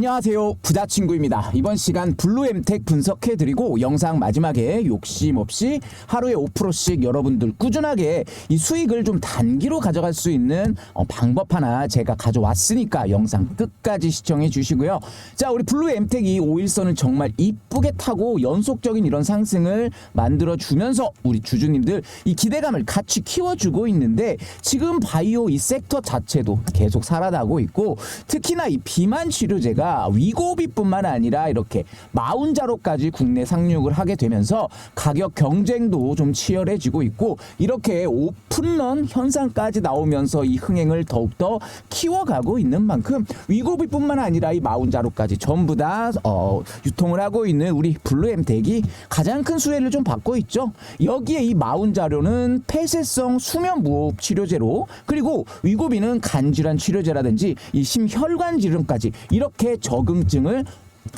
안녕하세요. 부자친구입니다. 이번 시간 블루엠텍 분석해드리고 영상 마지막에 욕심 없이 하루에 5%씩 여러분들 꾸준하게 이 수익을 좀 단기로 가져갈 수 있는 어, 방법 하나 제가 가져왔으니까 영상 끝까지 시청해 주시고요. 자 우리 블루엠텍 이 5일선을 정말 이쁘게 타고 연속적인 이런 상승을 만들어 주면서 우리 주주님들 이 기대감을 같이 키워주고 있는데 지금 바이오 이 섹터 자체도 계속 살아나고 있고 특히나 이 비만 치료제가 위고비뿐만 아니라 이렇게 마운자로까지 국내 상륙을 하게 되면서 가격 경쟁도 좀 치열해지고 있고 이렇게 오픈런 현상까지 나오면서 이 흥행을 더욱더 키워가고 있는 만큼 위고비뿐만 아니라 이 마운자로까지 전부 다 어, 유통을 하고 있는 우리 블루엠텍이 가장 큰 수혜를 좀 받고 있죠. 여기에 이 마운자료는 폐쇄성 수면 무호흡 치료제로 그리고 위고비는 간질환 치료제라든지 이 심혈관 질환까지 이렇게 적응증을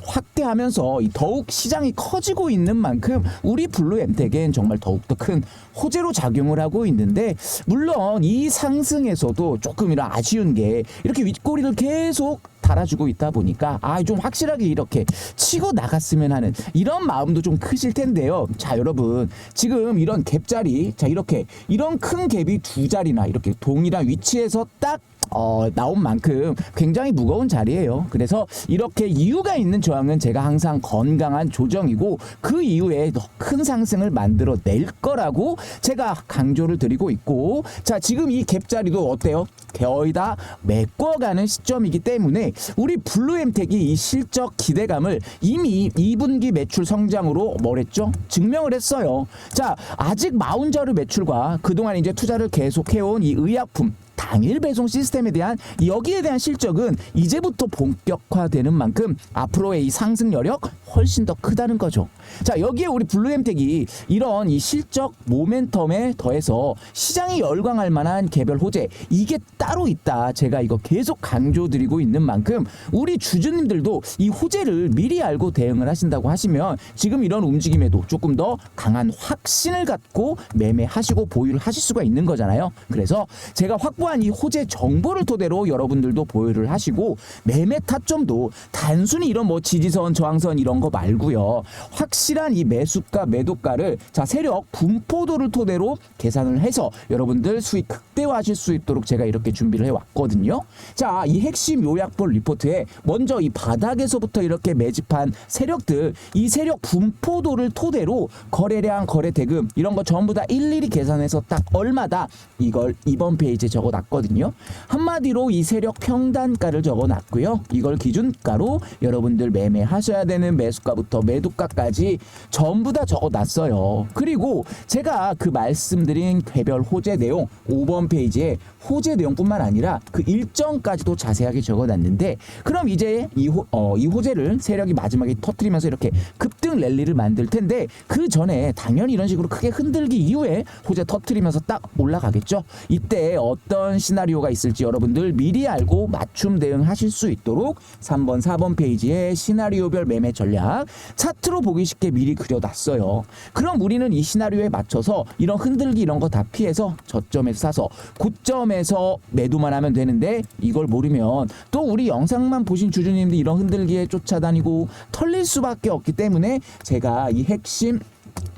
확대하면서 이 더욱 시장이 커지고 있는 만큼 우리 블루엠텍엔 정말 더욱더 큰 호재로 작용을 하고 있는데 물론 이 상승에서도 조금 이런 아쉬운 게 이렇게 윗꼬리를 계속 달아주고 있다 보니까 아 좀 확실하게 이렇게 치고 나갔으면 하는 이런 마음도 좀 크실 텐데요. 자 여러분 지금 이런 갭자리 자 이렇게 이런 큰 갭이 두 자리나 이렇게 동일한 위치에서 딱 어, 나온 만큼 굉장히 무거운 자리예요. 그래서 이렇게 이유가 있는 저항은 제가 항상 건강한 조정이고 그 이후에 더 큰 상승을 만들어 낼 거라고 제가 강조를 드리고 있고 자 지금 이 갭자리도 어때요? 거의 다 메꿔가는 시점이기 때문에 우리 블루엠텍이 이 실적 기대감을 이미 2분기 매출 성장으로 뭐랬죠? 증명을 했어요. 자 아직 마운자르 매출과 그동안 이제 투자를 계속해온 이 의약품 당일 배송 시스템에 대한 여기에 대한 실적은 이제부터 본격화되는 만큼 앞으로의 이 상승 여력 훨씬 더 크다는 거죠. 자 여기에 우리 블루엠텍이 이런 이 실적 모멘텀에 더해서 시장이 열광할 만한 개별 호재 이게 따로 있다. 제가 이거 계속 강조드리고 있는 만큼 우리 주주님들도 이 호재를 미리 알고 대응을 하신다고 하시면 지금 이런 움직임에도 조금 더 강한 확신을 갖고 매매하시고 보유를 하실 수가 있는 거잖아요. 그래서 제가 확보한 이 호재 정보를 토대로 여러분들도 보유를 하시고 매매 타점도 단순히 이런 뭐 지지선 저항선 이런 거 말고요. 확실한 이 매수가 매도가를 자 세력 분포도를 토대로 계산을 해서 여러분들 수익 극대화하실 수 있도록 제가 이렇게 준비를 해왔거든요. 자 이 핵심 요약본 리포트에 먼저 이 바닥에서부터 이렇게 매집한 세력들 이 세력 분포도를 토대로 거래량 거래 대금 이런 거 전부 다 일일이 계산해서 딱 얼마다 이걸 이번 페이지에 적어놨 거든요. 한마디로 이 세력 평단가를 적어놨고요. 이걸 기준가로 여러분들 매매하셔야 되는 매수가부터 매도가까지 전부 다 적어놨어요. 그리고 제가 그 말씀드린 개별 호재 내용 5번 페이지에 호재 내용뿐만 아니라 그 일정까지도 자세하게 적어놨는데 그럼 이제 이, 호, 어, 이 호재를 세력이 마지막에 터트리면서 이렇게 급등 랠리를 만들 텐데 그 전에 당연히 이런 식으로 크게 흔들기 이후에 호재 터트리면서 딱 올라가겠죠. 이때 어떤 시나리오가 있을지 여러분들 미리 알고 맞춤 대응하실 수 있도록 3번, 4번 페이지에 시나리오별 매매 전략 차트로 보기 쉽게 미리 그려놨어요. 그럼 우리는 이 시나리오에 맞춰서 이런 흔들기 이런 거 다 피해서 저점에서 사서 고점에서 매도만 하면 되는데 이걸 모르면 또 우리 영상만 보신 주주님들 이런 흔들기에 쫓아다니고 털릴 수밖에 없기 때문에 제가 이 핵심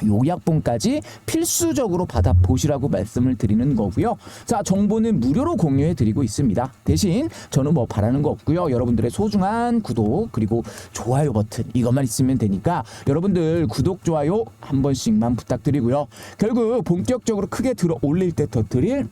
요약본까지 필수적으로 받아 보시라고 말씀을 드리는 거고요. 자, 정보는 무료로 공유해 드리고 있습니다. 대신 저는 뭐 바라는 거 없고요. 여러분들의 소중한 구독 그리고 좋아요 버튼 이것만 있으면 되니까 여러분들 구독 좋아요 한 번씩만 부탁드리고요. 결국 본격적으로 크게 들어 올릴 때더 드릴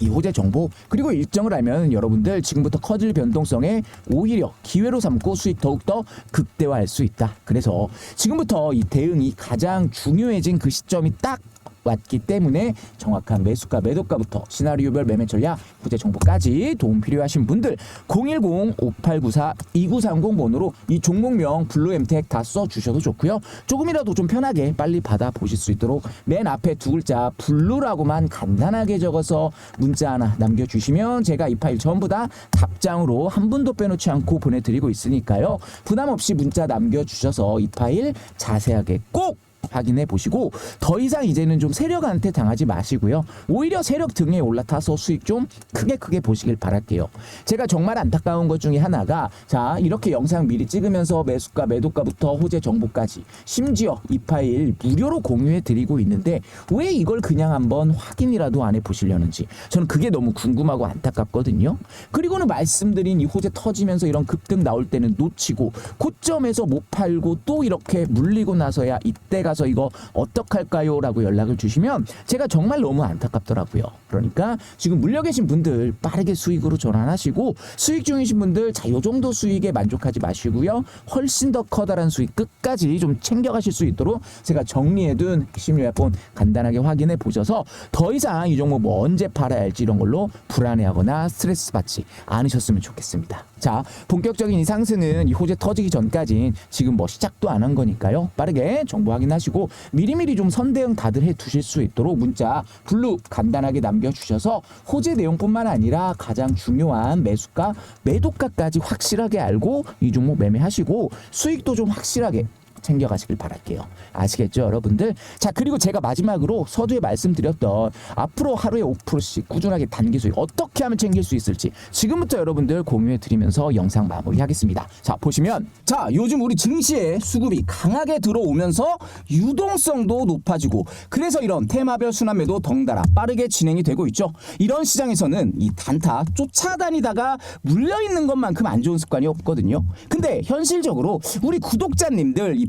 이 호재 정보 그리고 일정을 알면 여러분들 지금부터 커질 변동성에 오히려 기회로 삼고 수익 더욱더 극대화할 수 있다. 그래서 지금부터 이 대응이 가장 중요해진 그 시점이 딱 왔기 때문에 정확한 매수가 매도가부터 시나리오별 매매 전략 구제 정보까지 도움 필요하신 분들 010-5894-2930 번호로 이 종목명 블루엠텍 다 써주셔도 좋고요. 조금이라도 좀 편하게 빨리 받아 보실 수 있도록 맨 앞에 두 글자 블루라고만 간단하게 적어서 문자 하나 남겨주시면 제가 이 파일 전부 다 답장으로 한 분도 빼놓지 않고 보내드리고 있으니까요. 부담 없이 문자 남겨주셔서 이 파일 자세하게 꼭 확인해 보시고 더 이상 이제는 좀 세력한테 당하지 마시고요. 오히려 세력 등에 올라타서 수익 좀 크게 크게 보시길 바랄게요. 제가 정말 안타까운 것 중에 하나가 자 이렇게 영상 미리 찍으면서 매수가 매도가부터 호재 정보까지 심지어 이 파일 무료로 공유해 드리고 있는데 왜 이걸 그냥 한번 확인이라도 안 해 보시려는지 저는 그게 너무 궁금하고 안타깝거든요. 그리고는 말씀드린 이 호재 터지면서 이런 급등 나올 때는 놓치고 고점에서 못 팔고 또 이렇게 물리고 나서야 이때 가서 이거 어떡할까요? 라고 연락을 주시면 제가 정말 너무 안타깝더라고요. 그러니까 지금 물려 계신 분들 빠르게 수익으로 전환하시고 수익 중이신 분들 자, 요 정도 수익에 만족하지 마시고요. 훨씬 더 커다란 수익 끝까지 좀 챙겨가실 수 있도록 제가 정리해둔 핵심 요약본 간단하게 확인해 보셔서 더 이상 이 종목 뭐 언제 팔아야 할지 이런 걸로 불안해하거나 스트레스 받지 않으셨으면 좋겠습니다. 자, 본격적인 이 상승은 이 호재 터지기 전까진 지금 뭐 시작도 안 한 거니까요. 빠르게 정보 확인하시고 미리미리 좀 선대응 다들 해 두실 수 있도록 문자 블루 간단하게 남겨주셔서 호재 내용뿐만 아니라 가장 중요한 매수가, 매도가까지 확실하게 알고 이 종목 매매하시고 수익도 좀 확실하게 챙겨가시길 바랄게요. 아시겠죠, 여러분들? 자, 그리고 제가 마지막으로 서두에 말씀드렸던 앞으로 하루에 5%씩 꾸준하게 단기 수익 어떻게 하면 챙길 수 있을지 지금부터 여러분들 공유해 드리면서 영상 마무리하겠습니다. 자, 보시면 자, 요즘 우리 증시에 수급이 강하게 들어오면서 유동성도 높아지고 그래서 이런 테마별 순환매도 덩달아 빠르게 진행이 되고 있죠. 이런 시장에서는 이 단타 쫓아다니다가 물려 있는 것만큼 안 좋은 습관이 없거든요. 근데 현실적으로 우리 구독자님들 이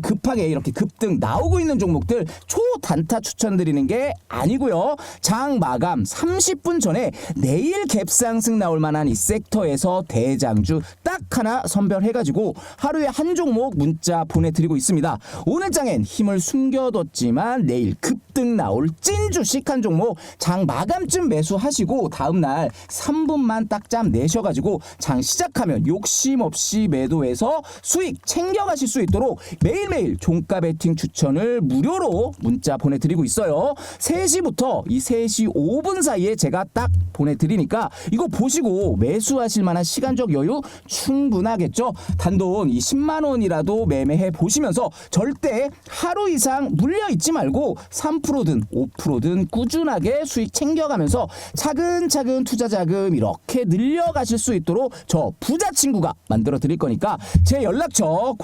급하게 이렇게 급등 나오고 있는 종목들 초단타 추천드리는 게 아니고요. 장 마감 30분 전에 내일 갭상승 나올 만한 이 섹터에서 대장주 딱 하나 선별해가지고 하루에 한 종목 문자 보내드리고 있습니다. 오늘 장엔 힘을 숨겨뒀지만 내일 급등 나올 찐 주식 한 종목 장 마감쯤 매수하시고 다음날 3분만 딱 잠 내셔가지고 장 시작하면 욕심 없이 매도해서 수익 챙겨가실 수 있도록 매일 매일 종가 베팅 추천을 무료로 문자 보내드리고 있어요. 3시부터 이 3시 5분 사이에 제가 딱 보내드리니까 이거 보시고 매수하실 만한 시간적 여유 충분하겠죠. 단돈 이 10만 원이라도 매매해 보시면서 절대 하루 이상 물려 있지 말고 3%든 5%든 꾸준하게 수익 챙겨가면서 차근차근 투자 자금 이렇게 늘려가실 수 있도록 저 부자 친구가 만들어 드릴 거니까 제 연락처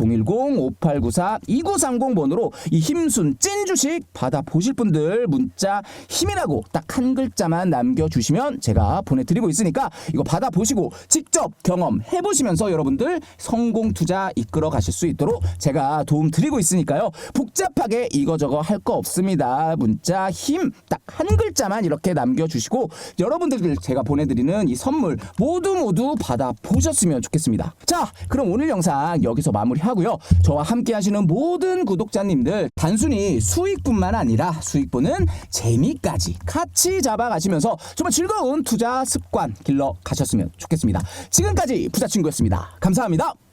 010-5894-2930번으로 이 힘순 찐 주식 받아 보실 분들 문자 힘이라고 딱 한 글자만 남겨주시면 제가 보내드리고 있으니까 이거 받아 보시고 직접 경험해 보시면서 여러분들 성공 투자 이끌어 가실 수 있도록 제가 도움 드리고 있으니까요. 복잡하게 이거저거 할 거 없습니다. 문자 힘 딱 한 글자만 이렇게 남겨주시고 여러분들 제가 보내드리는 이 선물 모두 모두 받아 보셨으면 좋겠습니다. 자, 그럼 오늘 영상 여기서 마무리하고요. 저와 함께 하 모든 구독자님들 단순히 수익뿐만 아니라 수익 보는 재미까지 같이 잡아가시면서 정말 즐거운 투자 습관 길러 가셨으면 좋겠습니다. 지금까지 부자친구였습니다. 감사합니다.